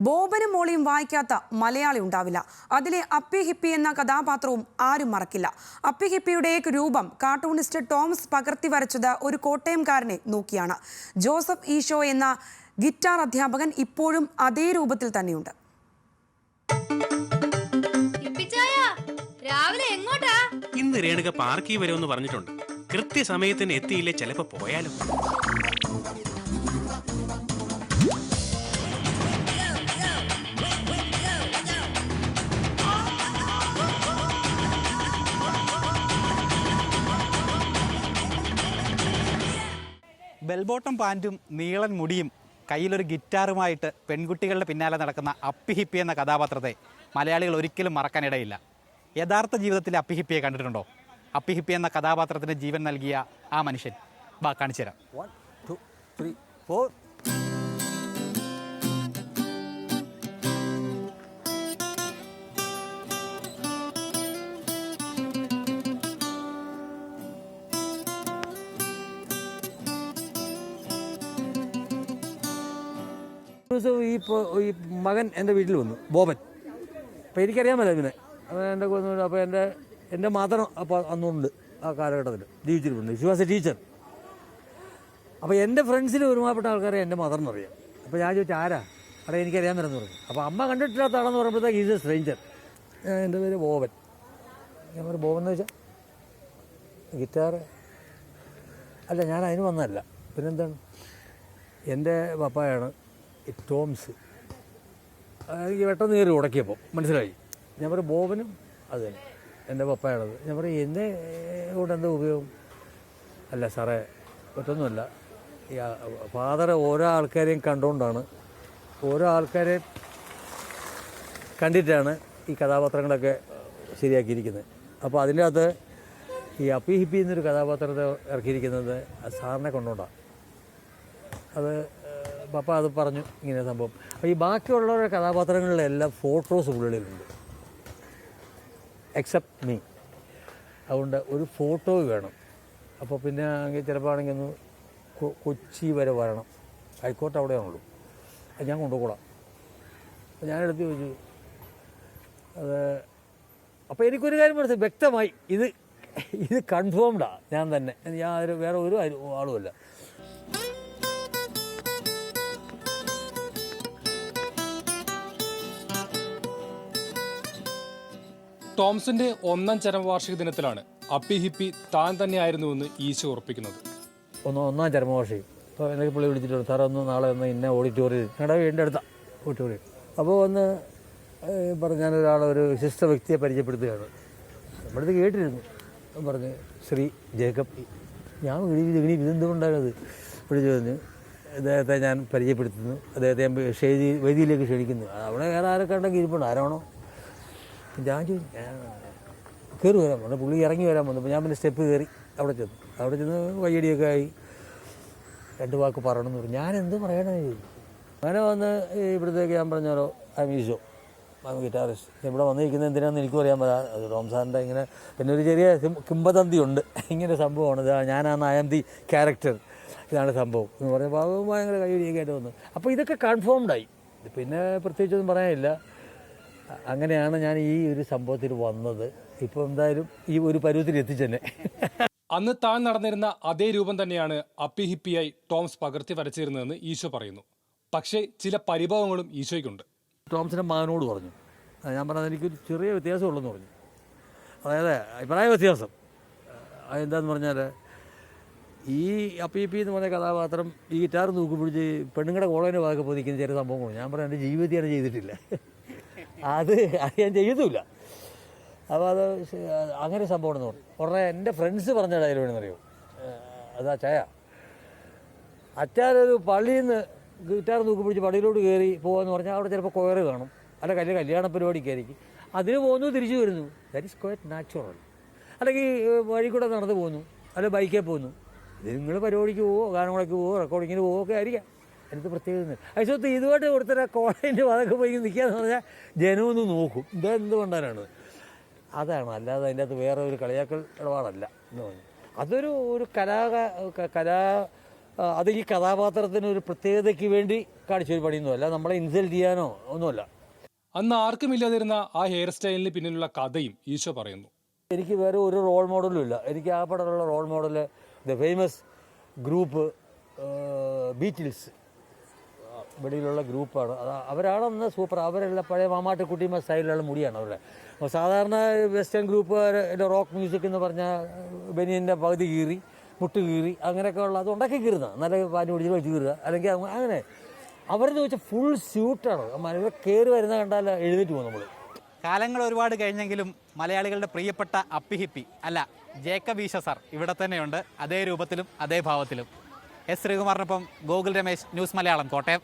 ബോബനും മോളിയും വായിക്കാത്ത മലയാളി ഉണ്ടാവില്ല. അതിലെ അപ്പി ഹിപ്പി എന്ന കഥാപാത്രവും ആരും മറക്കില്ല. അപ്പി ഹിപ്പിയുടെ രൂപം കാർട്ടൂണിസ്റ്റ് തോമസ് പകർത്തി വരച്ചത് ഒരു കോട്ടയംകാരനെ നോക്കിയാണ്. ജോസഫ് ഈശോ എന്ന ഗിറ്റാർ അധ്യാപകൻ ഇപ്പോഴും അതേ രൂപത്തിൽ തന്നെയുണ്ട്. രാവിലെ എങ്ങോട്ടാ? ഇന്ന് രേണുക പാർക്കിൽ വരുമെന്ന് പറഞ്ഞിട്ടുണ്ട്. കൃത്യസമയത്തിന് എത്തിയില്ലേ? ചിലപ്പോ പോയാലും. ബെൽബോട്ടം പാന്റും നീളൻ മുടിയും കയ്യിലൊരു ഗിറ്റാറുമായിട്ട് പെൺകുട്ടികളുടെ പിന്നാലെ നടക്കുന്ന അപ്പിഹിപ്പി എന്ന കഥാപാത്രത്തെ മലയാളികൾ ഒരിക്കലും മറക്കാനിടയില്ല. യഥാർത്ഥ ജീവിതത്തിൽ അപ്പിഹിപ്പിയെ കണ്ടിട്ടുണ്ടോ? അപ്പി ഹിപ്പി എന്ന കഥാപാത്രത്തിന് ജീവൻ നൽകിയ ആ മനുഷ്യൻ. ബാ കാണിച്ചു തരാം വൺ ടു ത്രീ four. ദിവസം ഈ ഇപ്പോൾ ഈ മകൻ എന്റെ വീട്ടിൽ വന്നു ബോബൻ. അപ്പോൾ എനിക്കറിയാമല്ലോ ഇവനെ അപ്പോൾ എന്റെ അപ്പോൾ എന്റെ എന്റെ മാത്രം അപ്പോൾ അന്നുണ്ട് ആ കാലഘട്ടത്തിൽ. ജീവിച്ചിട്ടുണ്ട് ഷി വാസ് എ ടീച്ചർ അപ്പോൾ എന്റെ ഫ്രണ്ട്സിൽ ഒരുമാപ്പെട്ട ആൾക്കാരെ എന്റെ മദറിന് അറിയാം. അപ്പോൾ ഞാൻ ചോദിച്ചു ആരാ? അവിടെ എനിക്കറിയാൻ വരുന്നു പറഞ്ഞു. അപ്പോൾ അമ്മ കണ്ടിട്ടില്ലാത്ത ആളെന്ന് പറയുമ്പോഴത്തേക്ക് ഈസ് എ സ്ട്രേഞ്ചർ എന്റെ പേര് ബോബൻ. ഞാൻ പറഞ്ഞു ബോബൻ എന്ന് വെച്ചാൽ ഗിറ്റാർ അല്ല ഞാൻ അതിന് വന്നതല്ല. പിന്നെന്താണ്? എന്റെ പപ്പായാണ് ടോംസ്. എനിക്ക് പെട്ടെന്ന് കയറി ഉടക്കിയപ്പോൾ മനസ്സിലായി? ഞാൻ പറയും ബോബനും അത് തന്നെ. എന്റെ പപ്പയാണത്. ഞാൻ പറയും എന്നെ കൊണ്ട് എന്താ ഉപയോഗം? അല്ല സാറേ മറ്റൊന്നുമല്ല. ഈ ഫാദർ ഓരോ ആൾക്കാരെയും കണ്ടുകൊണ്ടാണ് ഓരോ ആൾക്കാരെ കണ്ടിട്ടാണ് ഈ കഥാപാത്രങ്ങളൊക്കെ ശരിയാക്കിയിരിക്കുന്നത്. അപ്പോൾ അതിന്റെ അകത്ത് ഈ അപ്പി ഹിപ്പി എന്നൊരു കഥാപാത്രത്തെ ഇറക്കിയിരിക്കുന്നത് സാറിനെ കൊണ്ടുകൊണ്ടാണ് അത് പപ്പ അത് പറഞ്ഞു ഇങ്ങനെ സംഭവം. അപ്പോൾ ഈ ബാക്കിയുള്ളവരുടെ കഥാപാത്രങ്ങളിലെല്ലാം ഫോട്ടോസ് ഉള്ളിലുണ്ട്. എക്സെപ്റ്റ് മീ അതുകൊണ്ട് ഒരു ഫോട്ടോ വേണം. അപ്പോൾ പിന്നെ ചിലപ്പോൾ ആണെങ്കിൽ ഒന്ന് കൊച്ചി വരെ വരണം. ഹൈക്കോർട്ട് അവിടെയാണുള്ളൂ അത് ഞാൻ കൊണ്ടുപോകാം അപ്പോൾ ഞാനെടുത്ത് ചോദിച്ചു അത് അപ്പോൾ എനിക്കൊരു കാര്യം മനസ്സിലായി വ്യക്തമായി ഇത് ഇത് കൺഫേംഡാണ് ഞാൻ തന്നെ. ഞാൻ വേറെ ഒരു ആളുമല്ല ടോംസിന്റെ ഒന്നാം ചരമവാർഷിക ദിനത്തിലാണ് അപ്പി ഹിപ്പി താൻ തന്നെയായിരുന്നുവെന്ന് ഈശോ ഉറപ്പിക്കുന്നത്. ഒന്ന് ഒന്നാം ചരമവാർഷികം. അപ്പോൾ എനിക്ക് പുള്ളി വിളിച്ചിട്ടുണ്ട് സാറേ ഒന്ന് നാളെ ഒന്ന് ഇന്ന ഓഡിറ്റോറിയം ഞങ്ങളുടെ വീടിന്റെ അടുത്ത ഓഡിറ്റോറിയം. അപ്പോൾ ഒന്ന് ഏഹ്, പറഞ്ഞു ഞാനൊരാളെ ഒരു വിശിഷ്ട വ്യക്തിയെ പരിചയപ്പെടുത്തുകയാണ്. നമ്മളിത് കേട്ടിരുന്നു. പറഞ്ഞ് ശ്രീ ജേക്കബ് ഞാൻ ഇനി ഇതെന്തുകൊണ്ടാണത് വിളിച്ചു പറഞ്ഞു അദ്ദേഹത്തെ ഞാൻ പരിചയപ്പെടുത്തുന്നു. അദ്ദേഹത്തെ ഞാൻ സ്റ്റേജ് വേദിയിലേക്ക് ക്ഷണിക്കുന്നു. അവിടെ വേറെ ആരൊക്കെ ഉണ്ടെങ്കിൽ ഇരിപ്പുണ്ട്. ആരാണോ? ഞാൻ കയറി വരാൻ പറഞ്ഞു. പുള്ളി ഇറങ്ങി വരാൻ വന്നു. അപ്പോൾ ഞാൻ പിന്നെ സ്റ്റെപ്പ് കയറി അവിടെ ചെന്നു. അവിടെ ചെന്ന് വയ്യടിയൊക്കെ ആയി. രണ്ട് വാക്ക് പറയണമെന്ന് പറഞ്ഞു. ഞാൻ എന്ത് പറയണമെന്ന് അങ്ങനെ വന്ന് ഇവിടത്തേക്ക് ഞാൻ പറഞ്ഞാലോ ഐ ഐ ഗിറ്റാറിസ്റ്റ് ഇവിടെ വന്നിരിക്കുന്നത് എന്തിനാണെന്ന് എനിക്കും അറിയാൻ പറ്റാ അത് റോംസാറിന്റെ ഇങ്ങനെ പിന്നെ ഒരു ചെറിയ കിംബതന്തി ഉണ്ട് ഇങ്ങനെ സംഭവമാണ്. ഇതാ ഞാനാണ് ഐ ദി ക്യാരക്ടർ ഇതാണ് സംഭവം. എന്ന് പറഞ്ഞപ്പോൾ ഭയങ്കര കൈയടിയൊക്കെ ആയിട്ട് വന്നു. അപ്പോൾ ഇതൊക്കെ കൺഫേംഡായി പിന്നെ പ്രത്യേകിച്ചൊന്നും പറയാനില്ല. അങ്ങനെയാണ് ഞാൻ ഈ ഒരു സംഭവത്തിൽ വന്നത്. ഇപ്പോൾ എന്തായാലും ഈ ഒരു പരുവത്തിൽ എത്തിച്ചെന്നെ അന്ന് താൻ നടന്നിരുന്ന അതേ രൂപം തന്നെയാണ് അപ്പി ഹിപ്പിയായി ടോംസ് പകർത്തി വരച്ചിരുന്നതെന്ന് ഈശോ പറയുന്നു. പക്ഷേ ചില പരിഭവങ്ങളും ഈശോയ്ക്കുണ്ട്. ടോംസിന്റെ മകനോട് പറഞ്ഞു. ഞാൻ പറഞ്ഞത് എനിക്കൊരു ചെറിയ വ്യത്യാസമുള്ളെന്ന് പറഞ്ഞു. അതായത് അഭിപ്രായ വ്യത്യാസം. എന്താന്ന് പറഞ്ഞാൽ ഈ അപ്പി പി എന്ന് പറഞ്ഞ കഥാപാത്രം ഈ ഗിറ്റാർ നോക്കുമ്പോഴേ പെണ്ണുങ്ങളുടെ കോളേജിന്റെ ഭാഗത്ത് പൊതിക്കുന്ന ചെറിയ സംഭവങ്ങളും. ഞാൻ പറഞ്ഞു എന്റെ ജീവിതത്തിൽ ചെയ്തിട്ടില്ല. അത് അത് ഞാൻ ചെയ്തില്ല. അപ്പോൾ അത് അങ്ങനെ അങ്ങനെ സംഭവമാണെന്ന് പറഞ്ഞു ഉടനെ എന്റെ ഫ്രണ്ട്സ് പറഞ്ഞ ഡയലോഗിനെന്നറിയോ അതാ ചായ. അച്ചാരൊരു പള്ളിയിൽ നിന്ന് ഗിറ്റാർ തൂക്കി പിടിച്ച് പള്ളിയിലോട്ട് കയറി പോകാന്ന് പറഞ്ഞാൽ അവിടെ ചിലപ്പോൾ കൊയറ് കാണും. അല്ല കല്യാണ കല്യാണ പരിപാടിക്കായിരിക്കും അതിന് പോകുന്നു തിരിച്ചു വരുന്നു. ദാറ്റ് ഈസ് ക്വയറ്റ് നാച്ചുറൽ അല്ലെങ്കിൽ വഴി കൂടെ നടന്നു പോകുന്നു. അല്ല ബൈക്കിൽ പോകുന്നു. ഇത് നിങ്ങൾ പരിപാടിക്ക് പോവോ ഗാനങ്ങളൊക്കെ പോവോ റെക്കോർഡിങ്ങിന് പോവോ ഒക്കെ ആയിരിക്കാം. എനിക്ക് പ്രത്യേകത അതിനകത്ത് ഇതുമായിട്ട് കൊടുത്തിട്ട് കോളേജിന്റെ വതൊക്കെ പോയി നിൽക്കുകയെന്ന് പറഞ്ഞാൽ ജനമൊന്ന് നോക്കും. ഇതേ എന്തുകൊണ്ടാണ് അതാണ്. അല്ലാതെ അതിന്റെ അകത്ത് വേറെ ഒരു കളിയാക്കൽ ഇടപാടല്ല എന്ന് പറഞ്ഞു. അതൊരു ഒരു കലാ കലാ അത് ഈ കഥാപാത്രത്തിന് ഒരു പ്രത്യേകതയ്ക്ക് വേണ്ടി കാണിച്ചൊരു പണിയൊന്നുമല്ല നമ്മളെ ഇൻസൾട്ട് ചെയ്യാനോ ഒന്നുമല്ല. അന്ന് ആർക്കും ഇല്ലാതിരുന്ന ആ ഹെയർ സ്റ്റൈലിന് പിന്നിലുള്ള കഥയും ഈശോ പറയുന്നു. എനിക്ക് വേറെ ഒരു റോൾ മോഡലും ഇല്ല. എനിക്ക് ആ പടമുള്ള role model the famous group Beatles വെളിയിലുള്ള ഗ്രൂപ്പാണ്. അവരാണെന്ന് അവരാണ് സൂപ്പർ. അവരെല്ലാം പഴയ മാമാട്ടിക്കുട്ടിയമ്മ സ്റ്റൈലിലുള്ള മുടിയാണ് അവരുടെ. അപ്പോൾ സാധാരണ വെസ്റ്റേൺ ഗ്രൂപ്പ് റോക്ക് മ്യൂസിക് എന്ന് പറഞ്ഞാൽ ബനിയന്റെ പകുതി കീറി മുട്ട് കീറി അങ്ങനെയൊക്കെ ഉള്ള അത് ഉണ്ടാക്കി കീറുന്ന. നല്ല പാനി പിടിച്ച് വെച്ച് കീറുക. അല്ലെങ്കിൽ അങ്ങനെ. അവരെന്ന് വെച്ചാൽ ഫുൾ സ്യൂട്ടാണ് മലയാളികൾ കയറി വരുന്ന കണ്ടാൽ എഴുന്നേറ്റ് പോകും നമ്മൾ കാലങ്ങൾ ഒരുപാട് കഴിഞ്ഞെങ്കിലും മലയാളികളുടെ പ്രിയപ്പെട്ട അപ്പിഹിപ്പി അല്ല ജേക്കബ് ഈശ സാർ ഇവിടെ തന്നെയുണ്ട്. അതേ രൂപത്തിലും അതേ ഭാവത്തിലും. എസ് ശ്രീകുമാറിനൊപ്പം ഗോകുൽ രമേശ് ന്യൂസ് മലയാളം കോട്ടയം.